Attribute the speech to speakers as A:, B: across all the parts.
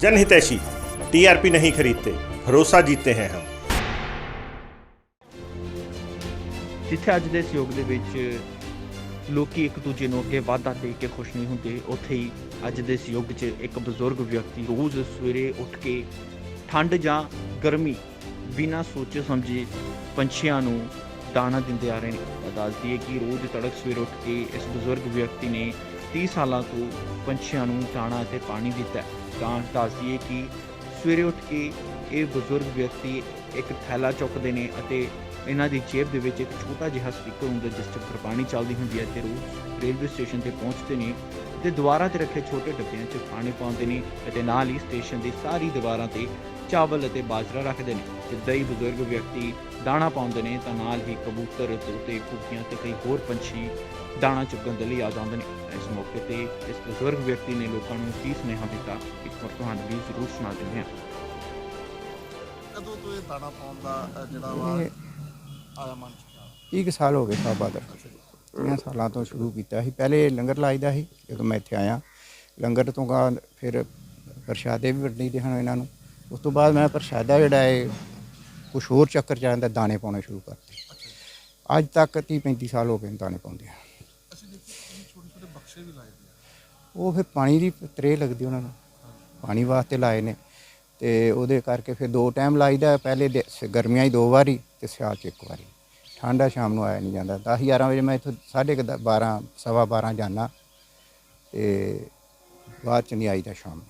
A: जनहितैषी TRP नहीं खरीदते भरोसा जीतते हैं हम
B: ਜਿੱਥੇ ਅੱਜ ਦੇ ਸਯੋਗ ਦੇ ਵਿੱਚ ਲੋਕੀ ਇੱਕ ਦੂਜੇ ਨੂੰ ਅੱਗੇ ਵਾਧਾ ਦੇ ਕੇ ਖੁਸ਼ ਨਹੀਂ ਹੁੰਦੇ ਉੱਥੇ ਹੀ ਅੱਜ ਦੇ ਸਯੋਗ 'ਚ ਇੱਕ ਬਜ਼ੁਰਗ ਵਿਅਕਤੀ ਰੋਜ਼ ਸਵੇਰੇ ਉੱਠ ਕੇ ਠੰਡ ਜਾਂ ਗਰਮੀ ਬਿਨਾਂ ਸੋਚੇ ਸਮਝੇ ਪੰਛੀਆਂ ਨੂੰ ਦਾਣਾ ਦਿੰਦੇ ਆ ਰਹੇ ਨੇ ਤਾਂ ਦੱਸ ਦਈਏ ਕਿ ਰੋਜ਼ ਤੜਕ ਸਵੇਰ ਉੱਠ ਕੇ ਇਸ ਬਜ਼ੁਰਗ ਵਿਅਕਤੀ ਨੇ 30 ਸਾਲਾਂ ਤੋਂ ਪੰਛੀਆਂ ਨੂੰ ਦਾਣਾ ਅਤੇ ਪਾਣੀ ਦਿੱਤਾ ਤਾਂ ਦੱਸਦੀਏ ਕਿ ਸਵੇਰੇ ਉੱਠ ਕੇ ਇਹ ਬਜ਼ੁਰਗ ਵਿਅਕਤੀ ਇੱਕ ਥੈਲਾ ਚੁੱਕਦੇ ਨੇ ਅਤੇ ਇਹਨਾਂ ਦੀ ਜੇਬ ਦੇ ਵਿੱਚ ਇੱਕ ਛੋਟਾ ਜਿਹਾ ਸਪੀਕਰ ਹੁੰਦਾ ਜਿਸ 'ਚ ਪਾਣੀ ਚੱਲਦੀ ਹੁੰਦੀ ਹੈ ਤੇ ਰੋਜ਼ ਰੇਲਵੇ ਸਟੇਸ਼ਨ ਤੇ ਪਹੁੰਚਦੇ ਨੇ ਤੇ ਦੀਵਾਰਾਂ ਤੇ ਰੱਖੇ ਛੋਟੇ ਡੱਬਿਆਂ 'ਚ ਪਾਣੀ ਪਾਉਂਦੇ ਨੇ ਅਤੇ ਨਾਲ ਹੀ ਸਟੇਸ਼ਨ ਦੀ ਸਾਰੀ ਦੀਵਾਰਾਂ ਤੇ ਚਾਵਲ ਅਤੇ ਬਾਜਰਾ ਰੱਖਦੇ ਨੇ। ਜਿੱਦਾਂ ਹੀ ਬਜ਼ੁਰਗ ਵਿਅਕਤੀ ਦਾਣਾ ਪਾਉਂਦੇ ਨੇ ਤਾਂ ਨਾਲ ਹੀ ਕਬੂਤਰ ਤੋਤੇ ਘੁੱਗੀਆਂ ਤੇ ਕਈ ਹੋਰ ਪੰਛੀ ਦਾਣਾ ਚੁੱਗਣ ਦੇ ਲਈ ਆ ਜਾਂਦੇ ਨੇ। ਇਸ ਮੌਕੇ ਤੇ ਇਸ ਬਜ਼ੁਰਗ ਵਿਅਕਤੀ ਨੇ ਲੋਕਾਂ ਨੂੰ ਕੀ ਸੁਨੇਹਾ ਦਿੱਤਾ ਇੱਕ ਵਾਰ ਤੁਹਾਨੂੰ ਵੀ ਜ਼ਰੂਰ ਸੁਣਾ ਦਿੰਦੇ ਹਾਂ।
C: ਕਦੋਂ ਤੋਂ ਇਹ ਦਾਣਾ ਪਾਉਣ ਦਾ ਅ, ਜਿਹੜਾ ਵਾ ਆਇਆ ਮਨ ਚ?
D: 30 ਕੁ ਸਾਲ ਹੋ ਗਏ ਸਾਬਾ ਦਾ 30 ਸਾਲਾਂ ਤੋਂ ਸ਼ੁਰੂ ਕੀਤਾ ਸੀ। ਪਹਿਲੇ ਲੰਗਰ ਲਾਈਦਾ ਸੀ ਜਦੋਂ ਮੈਂ ਇੱਥੇ ਆਇਆ। ਲੰਗਰ ਤੋਂ ਬਾਅਦ ਫਿਰ ਪ੍ਰਸ਼ਾਦੇ ਵੀ ਵੰਡੀ ਦੇ ਹਨ ਇਹਨਾਂ ਨੂੰ। ਉਸ ਤੋਂ ਬਾਅਦ ਮੈਂ ਪ੍ਰਸ਼ਾਦਾ ਜਿਹੜਾ ਹੈ ਕੁਝ ਹੋਰ ਚੱਕਰ ਚ ਆਂਦਾ ਦਾਣੇ ਪਾਉਣੇ ਸ਼ੁਰੂ ਕਰਤੇ। ਅੱਜ ਤੱਕ 30 35 ਸਾਲ ਹੋ ਗਏ ਨੇ ਦਾਣੇ ਪਾਉਂਦੇ ਆ। ਉਹ ਫਿਰ ਪਾਣੀ ਦੀ ਤਰੇ ਲੱਗਦੀ ਉਹਨਾਂ ਨੂੰ। ਪਾਣੀ ਵਾਸਤੇ ਲਾਏ ਨੇ ਤੇ ਉਹਦੇ ਕਰਕੇ ਫਿਰ ਦੋ ਟਾਈਮ ਲਾਈਦਾ, ਪਹਿਲੇ ਦੇ- ਗਰਮੀਆਂ 'ਚ ਦੋ ਵਾਰੀ ਤੇ ਸਿਆਲ 'ਚ ਇੱਕ ਵਾਰੀ। ਠੰਡਾ ਸ਼ਾਮ ਨੂੰ ਆਇਆ ਨਹੀਂ ਜਾਂਦਾ। 10 11 ਵਜੇ ਮੈਂ ਇੱਥੋਂ ਸਾਢੇ ਕੁ ਦ- 12 ਸਵਾ 12 ਜਾਣਾ ਤੇ ਬਾਅਦ ਚ ਨਹੀਂ ਆਈਦਾ ਸ਼ਾਮ ਨੂੰ।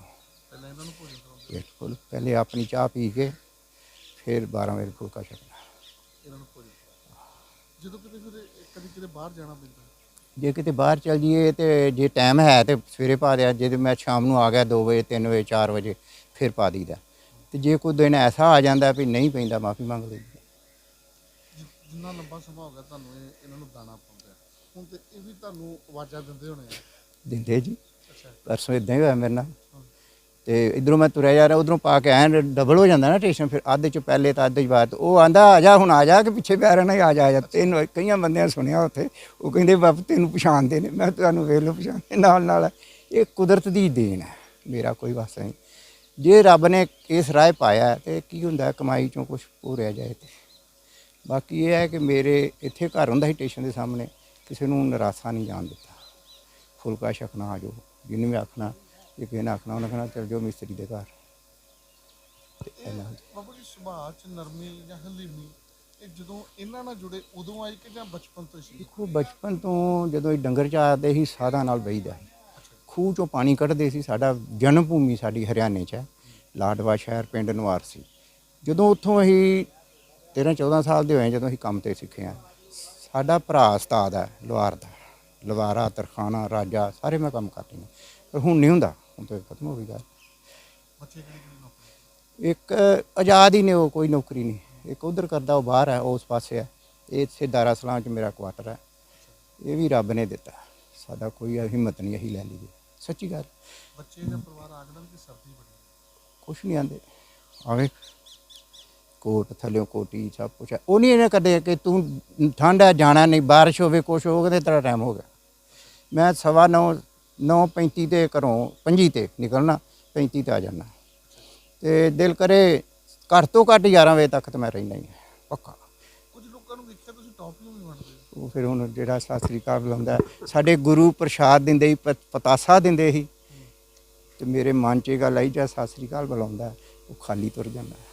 C: ਪਹਿਲਾਂ ਇਹਨਾਂ ਨੂੰ ਭੋਜਨ
D: ਬਿਲਕੁਲ ਪਹਿਲੇ ਆਪਣੀ ਚਾਹ ਪੀ ਕੇ ਫਿਰ 12 ਵਜੇ ਫੁਲਕਾ ਛਕਣਾ।
C: ਇਹਨਾਂ ਨੂੰ ਭੋਜਨ ਕਰਾਉਂਦੇ ਜਦੋਂ ਕਿਤੇ ਕਦੀ ਕਿਤੇ ਬਾਹਰ ਜਾਣਾ ਪੈਂਦਾ।
D: ਜੇ ਕਿਤੇ ਬਾਹਰ ਚਲ ਜਾਈਏ ਤੇ ਜੇ ਟਾਈਮ ਹੈ ਤੇ ਸਵੇਰੇ ਪਾ ਦਿਆ ਜੇ ਮੈਂ ਸ਼ਾਮ ਨੂੰ ਆ ਗਿਆ 2 ਵਜੇ 3 ਵਜੇ 4 ਵਜੇ ਫਿਰ ਪਾ ਦਈਦਾ। ਤੇ ਜੇ ਕੋਈ ਦਿਨ ਐਸਾ ਆ ਜਾਂਦਾ ਵੀ ਨਹੀਂ ਪੈਂਦਾ ਮਾਫੀ ਮੰਗ ਲਈ
C: ਜਿ- ਜਿੰਨਾ ਲੰਬਾ ਸਮਾਂ ਹੋ ਗਿਆ ਤੁਹਾਨੂੰ ਇਹ ਇਹਨਾਂ ਨੂੰ ਦਾਣਾ ਪਾਉਂਦੇ ਹੁਣ ਤੇ ਇਹ ਵੀ ਤੁਹਾਨੂੰ ਆਵਾਜ਼ਾਂ ਦਿੰਦੇ ਹੋਣੇ ਆ।
D: ਦਿੰਦੇ ਜੀ।
C: ਅੱਛਾ।
D: ਪਰਸੋਂ ਇਦਾਂ ਹੀ ਹੋਇਆ ਮੇਰੇ ਨਾਲ। ਤੇ ਇਧਰੋਂ ਮੈਂ ਤੁਰਿਆ ਜਾ ਰਿਹਾ, ਉਧਰੋਂ ਪਾ ਕੇ ਐਨ ਡਬਲ ਹੋ ਜਾਂਦਾ ਨਾ ਸਟੇਸ਼ਨ ਫਿਰ ਅੱਧ ਚ ਪਹਿਲੇ ਤਾਂ ਅੱਧ ਚ ਬਾਅਦ, ਉਹ ਆਂਦਾ, ਆ ਜਾ ਹੁਣ, ਆ ਜਾ, ਕਿ ਪਿੱਛੇ ਪਿਆ ਰਹਿਣਾ ਆ ਜਾ ਆ ਜਾ। ਤੈਨੂੰ ਕਈਆਂ ਬੰਦਿਆਂ ਨੇ ਸੁਣਿਆ ਉੱਥੇ, ਉਹ ਕਹਿੰਦੇ, ਬਾਪ, ਤੈਨੂੰ ਪਛਾਣਦੇ ਨੇ। ਮੈਂ ਤੁਹਾਨੂੰ ਵੇਖ ਲਓ, ਪਛਾਣਦੇ ਨਾਲ ਨਾਲ, ਇਹ ਕੁਦਰਤ ਦੀ ਦੇਣ ਹੈ, ਮੇਰਾ ਕੋਈ ਵਾਸਤਾ ਨਹੀਂ। ਜੇ ਰੱਬ ਨੇ ਇਸ ਰਾਹ ਪਾਇਆ ਹੈ ਤੇ ਕੀ ਹੁੰਦਾ, ਕਮਾਈ ਚੋਂ ਕੁਝ ਪੂਰਿਆ ਜਾਏ ਤੇ। ਬਾਕੀ ਇਹ ਹੈ ਕਿ ਮੇਰੇ ਇੱਥੇ ਘਰ ਹੁੰਦਾ ਸੀ ਸਟੇਸ਼ਨ ਦੇ ਸਾਹਮਣੇ, ਕਿਸੇ ਨੂੰ ਨਿਰਾਸ਼ਾ ਨਹੀਂ ਜਾਣ ਦਿੱਤਾ। ਫੁਲਕਾ ਛਕਣਾ ਆ ਜਾਓ ਜਿਹਨੂੰ ਵੀ ਆਖਣਾ ਜੇ ਕਿਸੇ ਨੇ ਆਖਣਾ ਉਹਨੇ ਕਹਿਣਾ ਚਲ ਜਾਓ ਮਿਸਤਰੀ ਦੇ ਘਰ। ਤੇ ਇਹਨਾਂ
C: ਬਾਬਾ ਜੀ ਸੁਭਾਅ ਚ ਨਰਮੀ ਜਾਂ ਹਲੀਮੀ ਇਹ ਜਦੋਂ ਇਹਨਾਂ ਨਾਲ ਜੁੜੇ ਉਦੋਂ ਆਈ ਕਿ ਜਾਂ ਬਚਪਨ ਤੋਂ ਸੀ
D: ਦੇਖੋ ਬਚਪਨ ਤੋਂ ਜਦੋਂ ਇਹ ਡੰਗਰ ਚਾਰਦੇ ਸੀ ਸਾਧਾਂ ਨਾਲ ਬਈਦਾ ਸੀ। ਖੂਹ ਚੋਂ ਪਾਣੀ ਕੱਢਦੇ ਸੀ ਸਾਡਾ ਜਨਮ ਭੂਮੀ ਸਾਡੀ ਹਰਿਆਣੇ 'ਚ ਹੈ। ਲਾਡਵਾ ਸ਼ਹਿਰ ਪਿੰਡ ਨਵਾਰ ਸੀ। ਜਦੋਂ ਉੱਥੋਂ ਅਸੀਂ 13 14 ਸਾਲ ਦੇ ਹੋਏ ਜਦੋਂ ਅਸੀਂ ਕੰਮ ਤੇ ਸਿੱਖਿਆ ਸਾਡਾ ਭਰਾ ਉਸਤਾਦ ਹੈ ਲੁਹਾਰ ਦਾ ਲਵਾਰਾ ਤਰਖਾਣਾ ਰਾਜਾ ਸਾਰੇ ਮੈਂ ਕੰਮ ਕਰਦੀ ਹਾਂ। ਪਰ ਹੁਣ ਨਹੀਂ ਹੁੰਦਾ। ਹੁਣ ਤਾਂ ਖਤਮ ਹੋ ਗਈ ਗੱਲ।
C: ਬੱਚੇ ਕਿਹੜੀ ਕਿਹੜੀ ਨੌਕਰੀ
D: ਇੱਕ ਆਜ਼ਾਦ ਹੀ ਨੇ ਉਹ ਕੋਈ ਨੌਕਰੀ ਨਹੀਂ। ਇੱਕ ਉਧਰ ਕਰਦਾ ਉਹ ਬਾਹਰ ਹੈ ਉਸ ਪਾਸੇ ਹੈ। ਇਹ ਇੱਥੇ ਦਾਰਾ ਸਲਾਮ ਚ ਮੇਰਾ ਕੁਆਟਰ ਹੈ। ਇਹ ਵੀ ਰੱਬ ਨੇ ਦਿੱਤਾ। ਸਾਡਾ ਕੋਈ ਹਿੰਮਤ ਨਹੀਂ ਅਸੀਂ ਲੈ ਲਈਏ। ਸੱਚੀ ਗੱਲ।
C: ਬੱਚੇ ਜਾਂ ਪਰਿਵਾਰ ਆਖਦਾ ਕਿ ਸਰਦੀ ਬੜੀ।
D: ਕੁਛ ਨਹੀਂ ਆਂਦੇ। ਆਵੇ ਕੋਟ ਥੱਲਿਓਂ ਕੋਟੀ ਸਭ ਕੁਛ ਉਹ ਨਹੀਂ ਇਹਨੇ ਕਦੇ ਕਿ ਤੂੰ ਠੰਡ ਹੈ ਜਾਣਾ ਨਹੀਂ ਬਾਰਿਸ਼ ਹੋਵੇ ਕੁਛ ਹੋਵੇ ਤੇ ਤੇਰਾ ਟਾਈਮ ਹੋ ਗਿਆ। ਮੈਂ ਸਵਾ ਨੌ ਨੌ ਪੈਂਤੀ ਤੇ ਘਰੋਂ ਪੰਜੀ ਤੇ ਨਿਕਲਣਾ 35 ਤੇ ਆ ਜਾਣਾ। ਤੇ ਦਿਲ ਕਰੇ ਘੱਟ ਤੋਂ ਘੱਟ 11 ਵਜੇ ਤੱਕ ਤਾਂ ਮੈਂ ਰਹਿਣਾ ਹੀ ਹੈ ਪੱਕਾ।
C: ਕੁਝ ਲੋਕਾਂ ਨੂੰ ਵੇਖਿਆ ਤੁਸੀਂ ਟੌਫੀਆਂ ਵੀ ਵੰਡਦੇ ਹੋ
D: ਉਹ ਫਿਰ ਹੁਣ ਜਿਹੜਾ ਸਾਸਤਰੀ ਕਾਲ ਬੁਲਾਉਂਦਾ ਹੈ, ਸਾਡੇ ਗੁਰੂ ਪ੍ਰਸ਼ਾਦ ਦਿੰਦੇ ਪ- ਪਤਾਸਾ ਦਿੰਦੇ ਸੀ। ਤੇ ਮੇਰੇ ਮਨ 'ਚ ਇਹ ਗੱਲ ਆਈ ਜਾਂ ਸਾਸਤਰੀ ਕਾਲ ਬੁਲਾਉਂਦਾ ਹੈ, ਉਹ ਖਾਲੀ ਤੁਰ ਜਾਂਦਾ। ਹੈ।